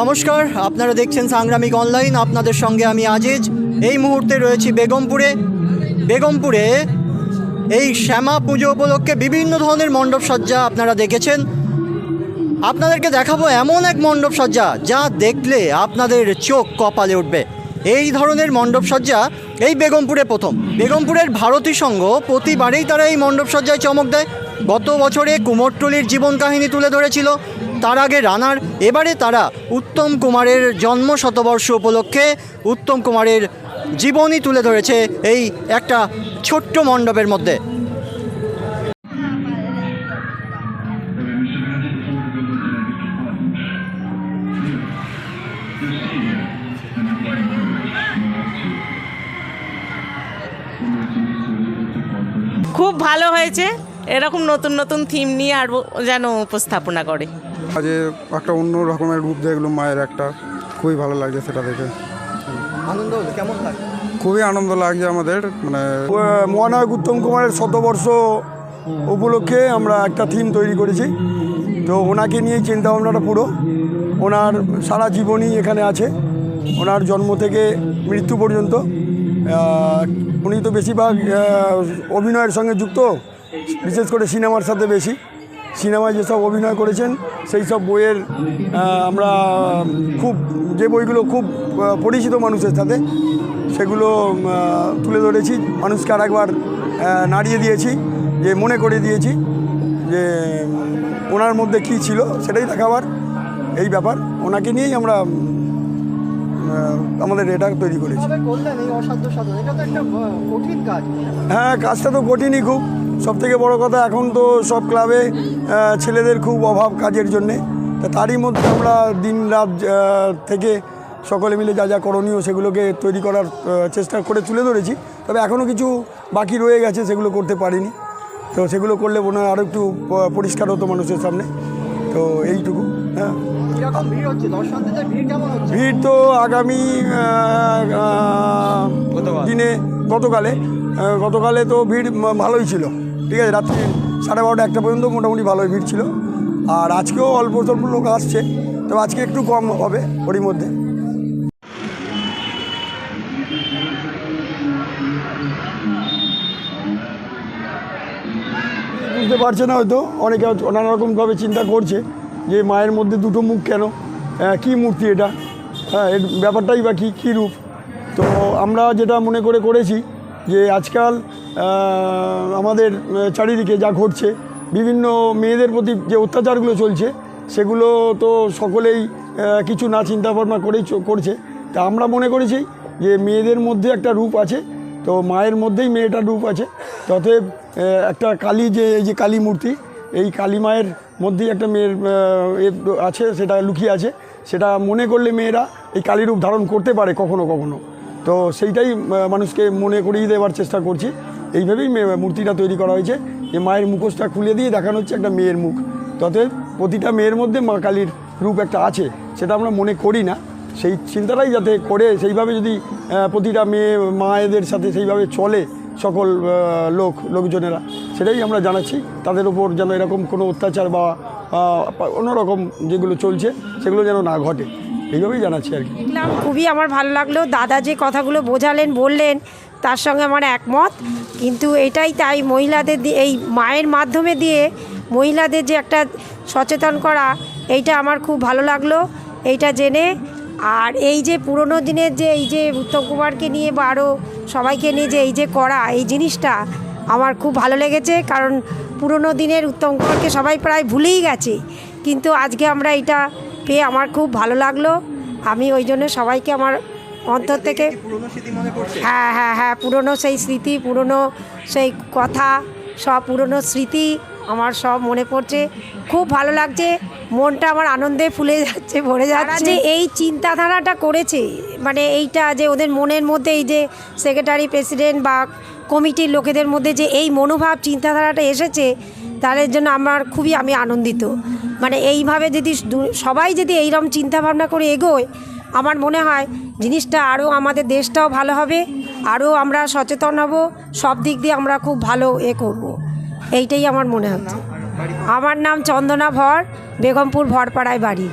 নমস্কার, আপনারা দেখছেন সাংগ্রামিক অনলাইন, আপনাদের সঙ্গে আমি আজিজ। এই মুহূর্তে রয়েছি বেগমপুরে। বেগমপুরে এই শ্যামা পুজো উপলক্ষে বিভিন্ন ধরনের মণ্ডপ সজ্জা আপনারা দেখেছেন। আপনাদেরকে দেখাবো এমন এক মণ্ডপ সজ্জা, যা দেখলে আপনাদের চোখ কপালে উঠবে। এই ধরনের মণ্ডপ সজ্জা এই বেগমপুরে প্রথম। বেগমপুরের ভারতী সংঘ প্রতিবারেই তারা এই মণ্ডপ সজ্জায় চমক দেয়। গত বছরে কুমোরটুলির জীবন কাহিনী তুলে ধরেছিল। তার আগে রানার, এবারে তারা উত্তম কুমারের জন্ম শতবর্ষ উপলক্ষে উত্তম কুমারের জীবনী তুলে ধরেছে এই একটা ছোট্ট মণ্ডপের মধ্যে। খুব ভালো হয়েছে। এরকম নতুন নতুন থিম নিয়ে আর যেন উপস্থাপনা করে। আজ একটা অন্য রকমের রূপ দেখলাম মায়ের একটা। খুবই ভালো লাগছে সেটা দেখে। আনন্দ কেমন লাগে? খুবই আনন্দ লাগছে আমাদের মানে মহানায়ক উত্তম কুমারের শতবর্ষ উপলক্ষে আমরা একটা থিম তৈরি করেছি। তো ওনাকে নিয়েই চিন্তা ভাবনাটা পুরো। ওনার সারা জীবনই এখানে আছে। ওনার জন্ম থেকে মৃত্যু পর্যন্ত। উনি তো বেশিরভাগ অভিনয়ের সঙ্গে যুক্ত। বিশেষ করে সিনেমার সাথে বেশি। সিনেমায় যেসব অভিনয় করেছেন সেই সব বইয়ের আমরা খুব যে বইগুলো খুব পরিচিত মানুষের সাথে সেগুলো তুলে ধরেছি। মানুষকে আর একবার নাড়িয়ে দিয়েছি যে মনে করে দিয়েছি যে ওনার মধ্যে কী ছিল সেটাই দেখাবার এই ব্যাপার। ওনাকে নিয়েই আমরা আমাদের এটা তৈরি করেছি। হ্যাঁ কাজটা তো কঠিনই খুব। সব থেকে বড় কথা এখন তো সব ক্লাবে ছেলেদের খুব অভাব কাজের জন্যে। তা তারই মধ্যে আমরা দিন রাত থেকে সকলে মিলে যা যা করণীয় সেগুলোকে তৈরি করার চেষ্টা করে তুলে ধরেছি। তবে এখনও কিছু বাকি রয়ে গেছে সেগুলো করতে পারিনি। তো সেগুলো করলে মনে হয় আরও একটু পরিষ্কার হতো মানুষের সামনে। তো এইটুকু হ্যাঁ। ভিড় তো আগামী দিনে গতকালে গতকালে তো ভিড় ভালোই ছিল। ঠিক আছে রাত্রি সাড়ে বারোটা একটা পর্যন্ত মোটামুটি ভালোই ভিড় ছিল। আর আজকেও অল্প স্বল্প লোক আসছে তবে আজকে একটু কম হবে ওরই মধ্যে। বুঝতে পারছে না হয়তো অনেকে নানা রকমভাবে চিন্তা করছে যে মায়ের মধ্যে দুটো মুখ কেন? আহ, কি মূর্তি এটা? হ্যাঁ এর ব্যাপারটাই বা কী কী রূপ? তো আমরা যেটা মনে করে করেছি যে আজকাল আমাদের চারিদিকে যা ঘটছে, বিভিন্ন মেয়েদের প্রতি যে অত্যাচারগুলো চলছে, সেগুলো তো সকলেই কিছু না চিন্তা ভাবনা করেই করছে। তা আমরা মনে করেছি যে মেয়েদের মধ্যে একটা রূপ আছে, তো মায়ের মধ্যেই মেয়েটার রূপ আছে। ততএব একটা কালী যে, এই যে কালী মূর্তি, এই কালী মায়ের মধ্যেই একটা মেয়ের আছে, সেটা লুকিয়ে আছে। সেটা মনে করলে মেয়েরা এই কালী রূপ ধারণ করতে পারে কখনো কখনো। তো সেইটাই মানুষকে মনে করিয়ে দেওয়ার চেষ্টা করছি। এইভাবেই মূর্তিটা তৈরি করা হয়েছে। যে মায়ের মুখোশটা খুলে দিয়ে দেখানো হচ্ছে একটা মেয়ের মুখ। ততএব প্রতিটা মেয়ের মধ্যে মা কালীর রূপ একটা আছে, সেটা আমরা মনে করি না। সেই চিন্তাটাই যাতে করে, সেইভাবে যদি প্রতিটা মেয়ে, মায়েদের সাথে সেইভাবে চলে সকল লোক, লোকজনেরা, সেটাই আমরা জানাচ্ছি। তাদের উপর যেন এরকম কোনো অত্যাচার বা অন্যরকম যেগুলো চলছে, সেগুলো যেন না ঘটে। এইভাবেই জানাচ্ছি আর কি। খুবই আমার ভালো লাগল। দাদা যে কথাগুলো বোঝালেন, বললেন তার সঙ্গে আমার একমত। কিন্তু এটাই তাই মহিলাদের এই মায়ের মাধ্যমে দিয়ে মহিলাদের যে একটা সচেতন করা, এইটা আমার খুব ভালো লাগল, এইটা জেনে। আর এই যে পুরনো দিনের যে, এই যে উত্তম কুমারকে নিয়ে বা আরও সবাইকে নিয়ে যে, এই যে করা, এই জিনিসটা আমার খুব ভালো লেগেছে। কারণ পুরনো দিনের উত্তম কুমারকে সবাই প্রায় ভুলেই গেছে। কিন্তু আজকে আমরা এটা পেয়ে আমার খুব ভালো লাগল। আমি ওই জন্য সবাইকে আমার অন্তর থেকে মনে হ্যাঁ হ্যাঁ হ্যাঁ পুরনো সেই স্মৃতি পুরনো সেই কথা সব পুরনো স্মৃতি আমার সব মনে পড়ছে। খুব ভালো লাগছে মনটা আমার আনন্দে ফুলে যাচ্ছে ভরে যাচ্ছে। যে এই চিন্তাধারাটা করেছে মানে এইটা যে ওদের মনের মধ্যে এই যে সেক্রেটারি প্রেসিডেন্ট বা কমিটির লোকেদের মধ্যে যে এই মনোভাব চিন্তাধারাটা এসেছে তাদের জন্য আমার খুবই আমি আনন্দিত। মানে এইভাবে যদি সবাই যদি এইরকম চিন্তাভাবনা করে এগোয় আমার মনে হয় জিনিসটা আরও আমাদের দেশটাও ভালো হবে, আরও আমরা সচেতন হব, সব দিক দিয়ে আমরা খুব ভালো এ করব। এইটাই আমার মনে হচ্ছে। আমার নাম চন্দনা ভর, বেগমপুর ভরপাড়ায় বাড়ি।